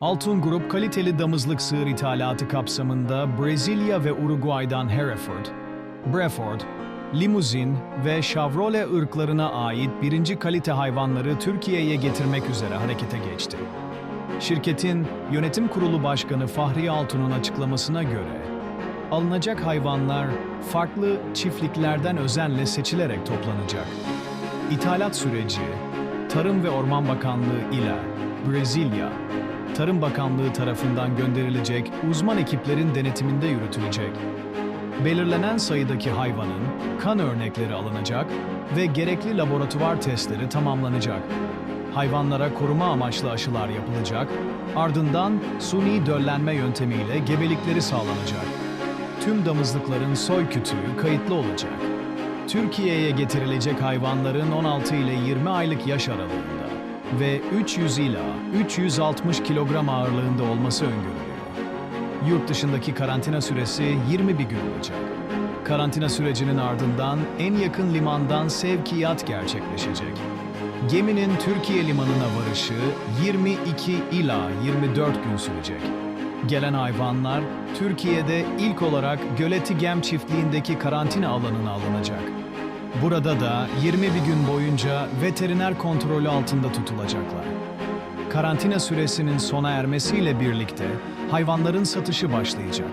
Altun Grup kaliteli damızlık sığır ithalatı kapsamında Brezilya ve Uruguay'dan Hereford, Breford, Limuzin ve Chevrolet ırklarına ait birinci kalite hayvanları Türkiye'ye getirmek üzere harekete geçti. Şirketin yönetim kurulu başkanı Fahri Altun'un açıklamasına göre, alınacak hayvanlar farklı çiftliklerden özenle seçilerek toplanacak. İthalat süreci, Tarım ve Orman Bakanlığı ile Brezilya, Tarım Bakanlığı tarafından gönderilecek uzman ekiplerin denetiminde yürütülecek. Belirlenen sayıdaki hayvanın kan örnekleri alınacak ve gerekli laboratuvar testleri tamamlanacak. Hayvanlara koruma amaçlı aşılar yapılacak, ardından suni döllenme yöntemiyle gebelikleri sağlanacak. Tüm damızlıkların soy kütüğü kayıtlı olacak. Türkiye'ye getirilecek hayvanların 16 ile 20 aylık yaş aralığında ve 300 ila 360 kilogram ağırlığında olması öngörülüyor. Yurt dışındaki karantina süresi 21 gün olacak. Karantina sürecinin ardından en yakın limandan sevkiyat gerçekleşecek. Geminin Türkiye limanına varışı 22 ila 24 gün sürecek. Gelen hayvanlar Türkiye'de ilk olarak Göleti Gem çiftliğindeki karantina alanına alınacak. Burada da 21 gün boyunca veteriner kontrolü altında tutulacaklar. Karantina süresinin sona ermesiyle birlikte hayvanların satışı başlayacak.